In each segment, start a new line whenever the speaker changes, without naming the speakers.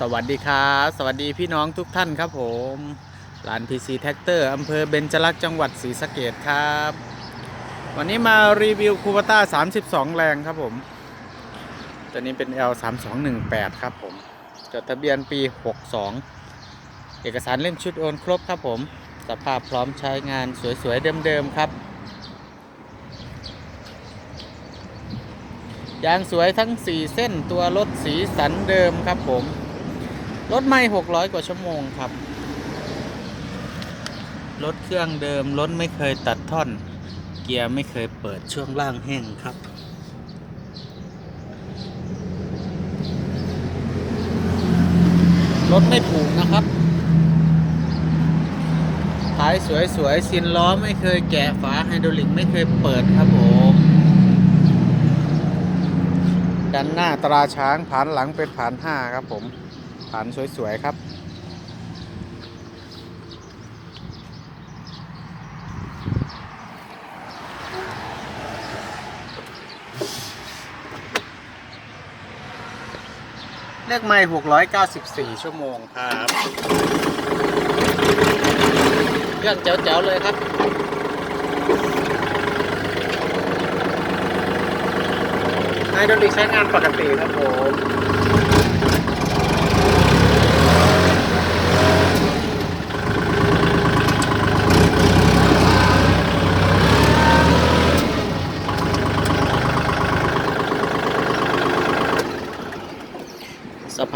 สวัสดีครับสวัสดีพี่น้องทุกท่านครับผมร้าน PC t r a c t o r อร์อำเภอเบญจลักษณ์จังหวัดศรีสะเกดครับ วันนี้มารีวิวคูปต้า 32 แรงครับผม ตัวนี้เป็น L 3218ครับผมจดทะเบียนปี 62 เอกสารเล่มชุดโอนครบครับผม สภาพพร้อมใช้งานสวยๆเดิมๆครับยางสวยทั้ง 4 เส้นตัวรถสีสันเดิมครับผม รถไม่600กว่าชั่วโมงครับ รถเครื่องเดิม รถไม่เคยตัดท่อน เกียร์ไม่เคยเปิดช่วงล่างแห้งครับรถไม่ผูกนะครับท้ายสวยๆซินล้อไม่เคยแกะฝาไฮดรอลิกไม่เคยเปิดครับผมดันหน้าตราช้างผ่านหลังเป็นผ่านห้าครับผม ผานสวยๆครับ เลขไม่694 ชั่วโมงครับเครื่องแจ๋วๆเลยครับไฮดรอลิกใช้งานปกติครับผม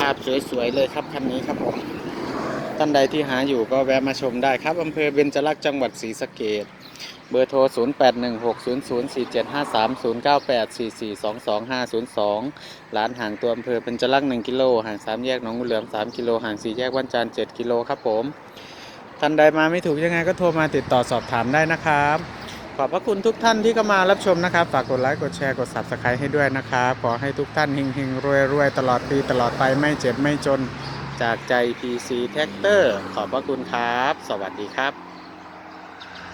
าพสวยๆเลยครับคันนี้ครับผมท่านใดที่หาอยู่ก็แวะมาชมได้ครับอำเภอเบญจลักษณ์จังหวัดศรีสะเกดเบอร์โทร 0816004753 0984422502 ร้านห่างตัวอำเภอเบญจลักษณ์1กิโล ห่าง3แยกหนองงูเหลือม 3 กิโล ห่าง 4 แยกวันจานทร์7กิโลครับผม ท่านใดมาไม่ถูกยังไงก็โทรมาติดต่อสอบถามได้นะครับ ขอบพระคุณทุกท่านที่เข้ามารับชมนะครับ ฝากกดไลค์ กดแชร์ กด subscribe ให้ด้วยนะครับ ขอให้ทุกท่านเฮงๆ รวยๆ ตลอดปี ตลอดไป ไม่เจ็บไม่จน จากใจ PC Tractor ขอบพระคุณครับ สวัสดีครับ